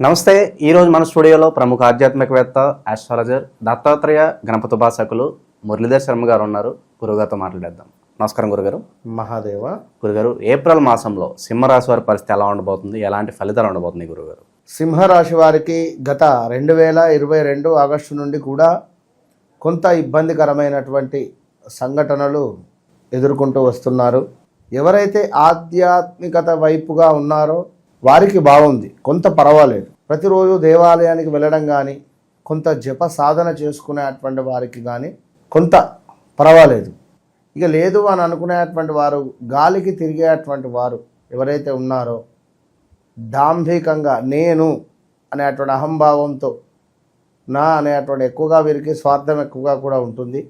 నమస్తే ఈరోజు మన స్టూడియోలో ప్రముఖ ఆధ్యాత్మికవేత్త ఆస్ట్రాలజర్ దత్తాత్రేయ గణపతి ఉపాసకులు మురళీధర్ శర్మ గారు ఉన్నారు. గురుగారితో మాట్లాడేద్దాం. నమస్కారం గురుగారు. మహాదేవ. గురుగారు ఏప్రిల్ మాసంలో సింహరాశి వారి పరిస్థితి ఎలా ఉండబోతుంది? ఎలాంటి ఫలితాలు ఉండబోతుంది గురుగారు? సింహరాశి వారికి గత రెండు వేల ఇరవై రెండు ఆగస్టు నుండి కూడా కొంత ఇబ్బందికరమైనటువంటి సంఘటనలు ఎదుర్కొంటూ వస్తున్నారు. ఎవరైతే ఆధ్యాత్మికత వైపుగా ఉన్నారో వారికి బాగుంది. కొంత పర్వాలేదు. ప్రతిరోజు దేవాలయానికి వెళ్ళడం కానీ కొంత జప సాధన చేసుకునేటువంటి వారికి కానీ కొంత పర్వాలేదు. ఇక లేదు అని అనుకునేటువంటి వారు గాలికి తిరిగేటువంటి వారు ఎవరైతే ఉన్నారో డాంభికంగా నేను అనేటువంటి అహంభావంతో నా అనేటువంటి ఎక్కువగా వీరికి స్వార్థం ఎక్కువగా కూడా ఉంటుంది.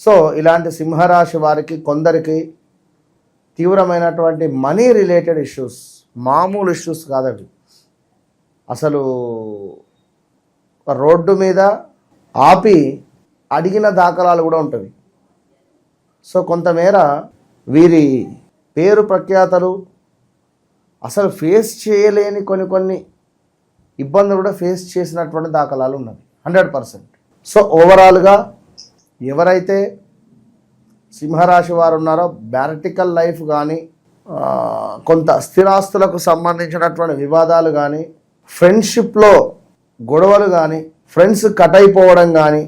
సో ఇలాంటి సింహరాశి వారికి కొందరికి తీవ్రమైనటువంటి మనీ రిలేటెడ్ ఇష్యూస్ మామూలు ఇష్యూస్ కాదవి అసలు రోడ్డు మీద ఆపి అడిగిన దాఖలాలు కూడా ఉంటుంది సో కొంతమేర వీరి పేరు ప్రఖ్యాతలు అసలు ఫేస్ చేయలేని కొన్ని కొన్ని ఇబ్బందులు కూడా ఫేస్ చేసినటువంటి దాఖలాలు ఉన్నవి. Hundred percent. సో ఓవరాల్గా ఎవరైతే సింహరాశి వారు ఉన్నారో బ్యారటికల్ లైఫ్ కానీ కొంత స్థిరాస్తులకు సంబంధించినటువంటి వివాదాలు కానీ ఫ్రెండ్షిప్లో గొడవలు కానీ ఫ్రెండ్స్ కట్ అయిపోవడం కానీ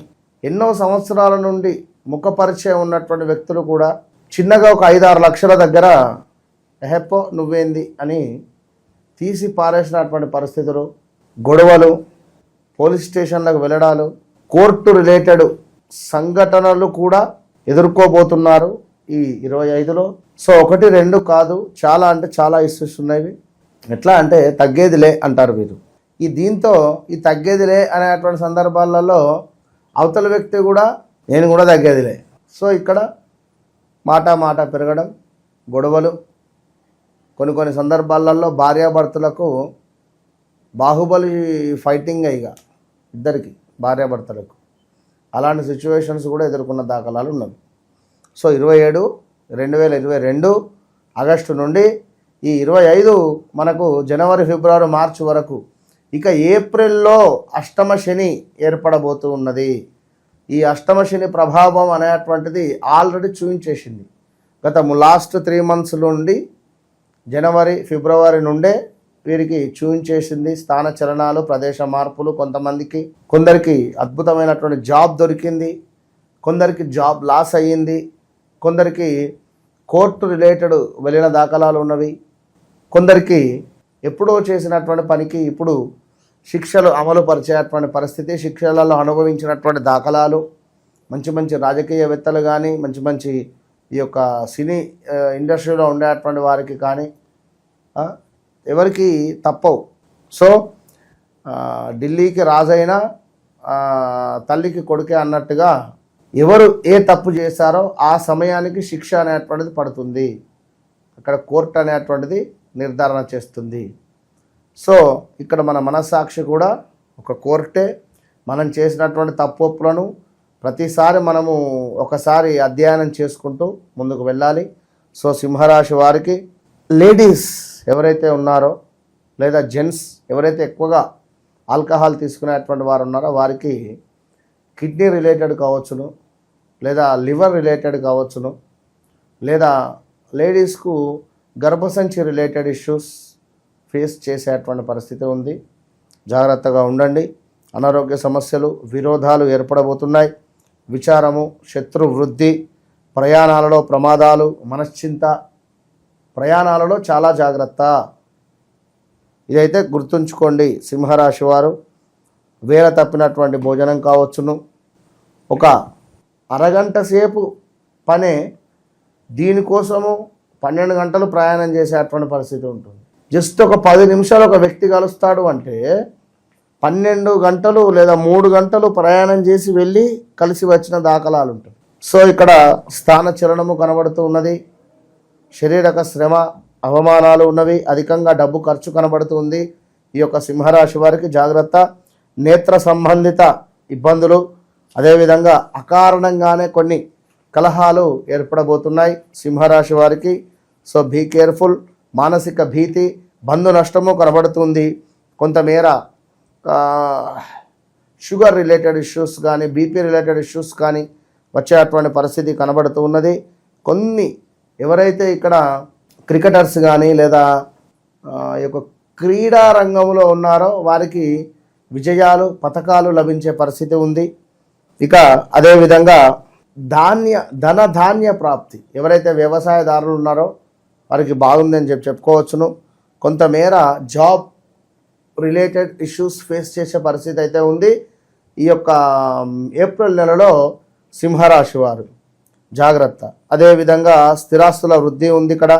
ఎన్నో సంవత్సరాల నుండి ముఖపరిచయం ఉన్నటువంటి వ్యక్తులు కూడా చిన్నగా ఒక ఐదారు లక్షల దగ్గర ఎహెప్పో నువ్వేంది అని తీసి పారేసినటువంటి పరిస్థితులు గొడవలు పోలీస్ స్టేషన్లకు వెళ్ళడాలు కోర్టు రిలేటెడ్ సంఘటనలు కూడా ఎదుర్కోబోతున్నారు ఈ ఇరవై ఐదులో. సో ఒకటి రెండు కాదు. చాలా అంటే చాలా ఇష్యూస్ ఉన్నాయి ఎట్లా అంటే తగ్గేదిలే అంటారు వీరు. ఈ దీంతో ఈ తగ్గేదిలే అనేటువంటి సందర్భాలలో అవతల వ్యక్తి కూడా నేను కూడా తగ్గేదిలే. సో ఇక్కడ మాట మాట పెరగడం గొడవలు కొన్ని కొన్ని సందర్భాలలో భార్యాభర్తలకు బాహుబలి ఫైటింగ్ ఇక ఇద్దరికి భార్యాభర్తలకు. అలాంటి సిచ్యువేషన్స్ కూడా ఎదుర్కొన్న దాఖలాలు ఉన్నవి. సో ఇరవై ఏడు రెండు వేల ఇరవై రెండు ఆగస్టు నుండి ఈ ఇరవై ఐదు మనకు జనవరి ఫిబ్రవరి మార్చి వరకు. ఇక ఏప్రిల్లో అష్టమ శని ఏర్పడబోతూ ఉన్నది. ఈ అష్టమ శని ప్రభావం అనేటువంటిది ఆల్రెడీ చూపించేసింది గత లాస్ట్ త్రీ మంత్స్ నుండి జనవరి ఫిబ్రవరి నుండే వీరికి చూయించేసింది స్థాన చలనాలు ప్రదేశ మార్పులు కొంతమందికి కొందరికి అద్భుతమైనటువంటి జాబ్ దొరికింది. కొందరికి జాబ్ లాస్ అయ్యింది. కొందరికి కోర్టు రిలేటెడ్ వెళ్ళిన దాఖలాలు ఉన్నవి. కొందరికి ఎప్పుడో చేసినటువంటి పనికి ఇప్పుడు శిక్షలు అమలు పరిచేటువంటి పరిస్థితి శిక్షలలో అనుభవించినటువంటి దాఖలాలు మంచి మంచి రాజకీయవేత్తలు కానీ మంచి మంచి ఈ యొక్క సినీ ఇండస్ట్రీలో ఉండేటువంటి వారికి కానీ ఎవరికి తప్పవు. సో ఢిల్లీకి రాజైనా తల్లికి కొడుకే అన్నట్టుగా ఎవరు ఏ తప్పు చేశారో ఆ సమయానికి శిక్ష అనేటువంటిది పడుతుంది. అక్కడ కోర్టు అనేటువంటిది నిర్ధారణ చేస్తుంది. సో ఇక్కడ మన మనస్సాక్షి కూడా ఒక కోర్టే. మనం చేసినటువంటి తప్పులను ప్రతిసారి మనము ఒకసారి అధ్యయనం చేసుకుంటూ ముందుకు వెళ్ళాలి. సో సింహరాశి వారికి లేడీస్ ఎవరైతే ఉన్నారో లేదా జెంట్స్ ఎవరైతే ఎక్కువగా ఆల్కహాల్ తీసుకునేటువంటి వారు ఉన్నారో వారికి కిడ్నీ రిలేటెడ్ కావచ్చును. లేదా లివర్ రిలేటెడ్ కావచ్చును లేదా లేడీస్కు గర్భసంచి రిలేటెడ్ ఇష్యూస్ ఫేస్ చేసేటువంటి పరిస్థితి ఉంది. జాగ్రత్తగా ఉండండి. అనారోగ్య సమస్యలు విరోధాలు ఏర్పడబోతున్నాయి. విచారము శత్రు వృద్ధి ప్రయాణాలలో ప్రమాదాలు మనశ్చింత ప్రయాణాలలో చాలా జాగ్రత్త. ఇదైతే గుర్తుంచుకోండి సింహరాశి వారు. వేల తప్పినటువంటి భోజనం కావచ్చును. ఒక అరగంట సేపు పనే దీనికోసము పన్నెండు గంటలు ప్రయాణం చేసేటువంటి పరిస్థితి ఉంటుంది. జస్ట్ ఒక పది నిమిషాలు ఒక వ్యక్తి కలుస్తాడు అంటే పన్నెండు గంటలు లేదా మూడు గంటలు ప్రయాణం చేసి వెళ్ళి కలిసి వచ్చిన దాఖలాలు ఉంటాయి సో ఇక్కడ స్థాన చలనము కనబడుతూ ఉన్నది. శరీరక శ్రమ అవమానాలు ఉన్నవి. అధికంగా డబ్బు ఖర్చు కనబడుతుంది ఈ యొక్క సింహరాశి వారికి జాగ్రత్త. నేత్ర సంబంధిత ఇబ్బందులు అదేవిధంగా అకారణంగానే కొన్ని కలహాలు ఏర్పడబోతున్నాయి. సింహరాశి వారికి. సో బీ కేర్ఫుల్ మానసిక భీతి బంధు నష్టము కనబడుతుంది. కొంతమేర షుగర్ రిలేటెడ్ ఇష్యూస్ కానీ బీపీ రిలేటెడ్ ఇష్యూస్ కానీ వచ్చేటువంటి పరిస్థితి కనబడుతూ ఉన్నది. కొన్ని ఎవరైతే ఇక్కడ క్రికెటర్స్ కానీ లేదా ఈ యొక్క క్రీడా రంగంలో ఉన్నారో వారికి విజయాలు పథకాలు లభించే పరిస్థితి ఉంది. ఇక అదేవిధంగా ధాన్య ధన ధాన్య ప్రాప్తి. ఎవరైతే వ్యవసాయదారులు ఉన్నారో వారికి బాగుందని చెప్పి చెప్పుకోవచ్చును. కొంతమేర జాబ్ రిలేటెడ్ ఇష్యూస్ ఫేస్ చేసే పరిస్థితి అయితే ఉంది. ఈ యొక్క ఏప్రిల్ నెలలో సింహరాశి వారు. జాగ్రత్త. అదేవిధంగా స్థిరాస్తుల వృద్ధి ఉంది ఇక్కడ.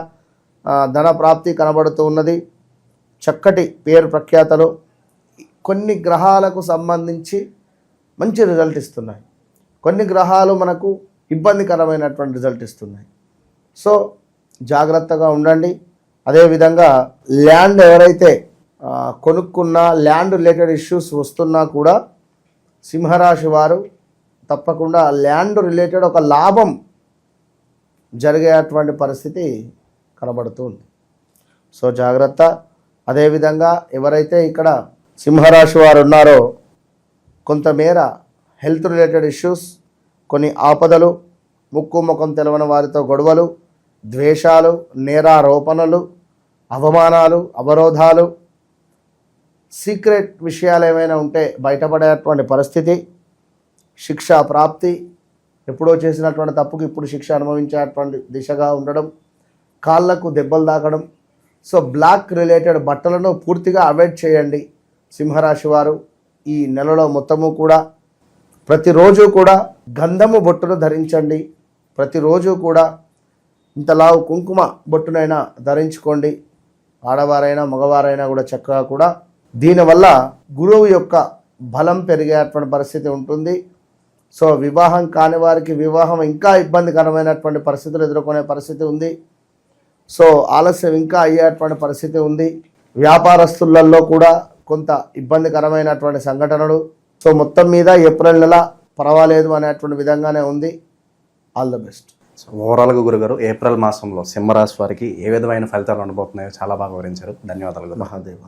ధన ప్రాప్తి కనబడుతూ ఉన్నది. చక్కటి పేరు ప్రఖ్యాతలు. కొన్ని గ్రహాలకు సంబంధించి మంచి రిజల్ట్ ఇస్తున్నాయి. కొన్ని గ్రహాలు మనకు ఇబ్బందికరమైనటువంటి రిజల్ట్ ఇస్తున్నాయి. సో జాగ్రత్తగా ఉండండి. అదేవిధంగా ల్యాండ్ ఎవరైతే కొనుక్కున్న ల్యాండ్ రిలేటెడ్ ఇష్యూస్ వస్తున్నా కూడా సింహరాశి వారు తప్పకుండా ల్యాండ్ రిలేటెడ్ ఒక లాభం జరిగేటువంటి పరిస్థితి కనబడుతుంది సో జాగ్రత్త. అదేవిధంగా ఎవరైతే ఇక్కడ సింహరాశి వారు ఉన్నారో కొంతమేర హెల్త్ రిలేటెడ్ ఇష్యూస్ కొన్ని ఆపదలు ముక్కు ముఖం తెలవని వారితో గొడవలు ద్వేషాలు నేరారోపణలు అవమానాలు అవరోధాలు సీక్రెట్ విషయాలు ఏమైనా ఉంటే బయటపడేటువంటి పరిస్థితి శిక్ష ప్రాప్తి ఎప్పుడో చేసినటువంటి తప్పుకు ఇప్పుడు శిక్ష అనుభవించేటువంటి దిశగా ఉండడం కాళ్ళకు దెబ్బలు తాకడం. సో బ్లాక్ రిలేటెడ్ బట్టలను పూర్తిగా అవాయిడ్ చేయండి సింహరాశి వారు. ఈ నెలలో మొత్తము కూడా ప్రతిరోజు కూడా గంధము బొట్టును ధరించండి. ప్రతిరోజు కూడా ఇంతలావు కుంకుమ బొట్టునైనా ధరించుకోండి. ఆడవారైనా మగవారైనా కూడా చక్కగా కూడా దీనివల్ల గురువు యొక్క బలం పెరిగేటువంటి పరిస్థితి ఉంటుంది. సో వివాహం కాని వారికి వివాహం ఇంకా ఇబ్బందికరమైనటువంటి పరిస్థితులు ఎదుర్కొనే పరిస్థితి ఉంది. సో ఆలస్యం ఇంకా అయ్యేటువంటి పరిస్థితి ఉంది. వ్యాపారస్తులలో కూడా కొంత ఇబ్బందికరమైనటువంటి సంఘటనలు. సో మొత్తం మీద ఏప్రిల్ నెల పర్వాలేదు అనేటువంటి విధంగానే ఉంది. ఆల్ ద బెస్ట్ సో ఓవరాల్గా గురుగారు ఏప్రిల్ మాసంలో సింహరాశి వారికి ఏ విధమైన ఫలితాలు ఉండబోతున్నాయో చాలా బాగా వివరించారు. ధన్యవాదాలు మహాదేవ.